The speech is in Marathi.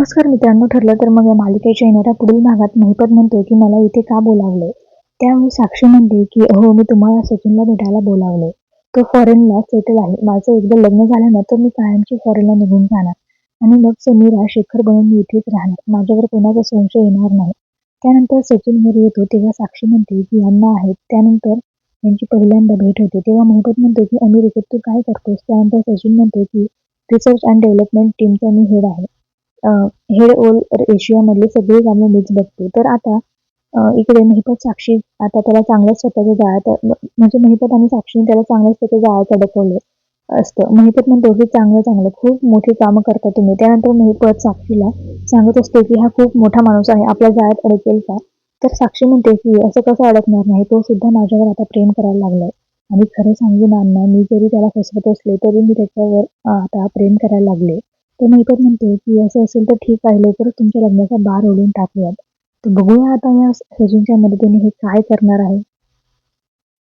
नमस्कार मित्रांनो ठरलं तर मग या मालिकेच्या येणाऱ्या पुढील भागात महिपत म्हणतोय की मला इथे का बोलावलंय? त्यावेळी साक्षी म्हणते की हो मी तुम्हाला सचिनला भेटायला बोलावले तो फॉरेनला सेटल आहे. माझं एकदा लग्न झालं ना तर मी कायमची फॉरेनला निघून जाणार. आणि मग समीरा शेखर बनून मी इथेच राहणार. माझ्यावर कोणाचा संशय येणार नाही. त्यानंतर सचिन घरी येतो. तेव्हा साक्षी म्हणते की यांना आहेत. त्यानंतर त्यांची पहिल्यांदा भेट होते. तेव्हा महिपत म्हणतो की अमेरिकेत तू काय करतोस? त्यानंतर सचिन म्हणतो की रिसर्च अँड डेव्हलपमेंट टीमचा मी हेड आहे. हेड ऑल एशियामधली सगळी कामं मीच बघते. तर आता इकडे महिपत साक्षी आता त्याला चांगल्याच स्वतःच्या जाळ्यात म्हणजे महिपत आणि साक्षीने त्याला चांगल्याच स्वतःच्या जाळ्यात अडकवले असतं. महिपत म्हणतो की चांगलं चांगलं खूप मोठी कामं करता तुम्ही. त्यानंतर महिपत साक्षीला सांगत असतो की हा खूप मोठा माणूस आहे आपल्या जाळ्यात अडकेल का? तर साक्षी म्हणते की असं कसं अडकणार नाही तो सुद्धा माझ्यावर आता प्रेम करायला लागलाय. आणि खरं सांगू ना अण्णा मी जरी त्याला फसवत असले तरी मी त्याच्यावर आता प्रेम करायला लागले. तर महिपत म्हणते की असं असेल तर ठीक आहे लवकरच तुमच्या लग्नाचा बार ओढून टाकूयात. तर बघूया आता या सचिनच्या मदतीने हे काय करणार आहे.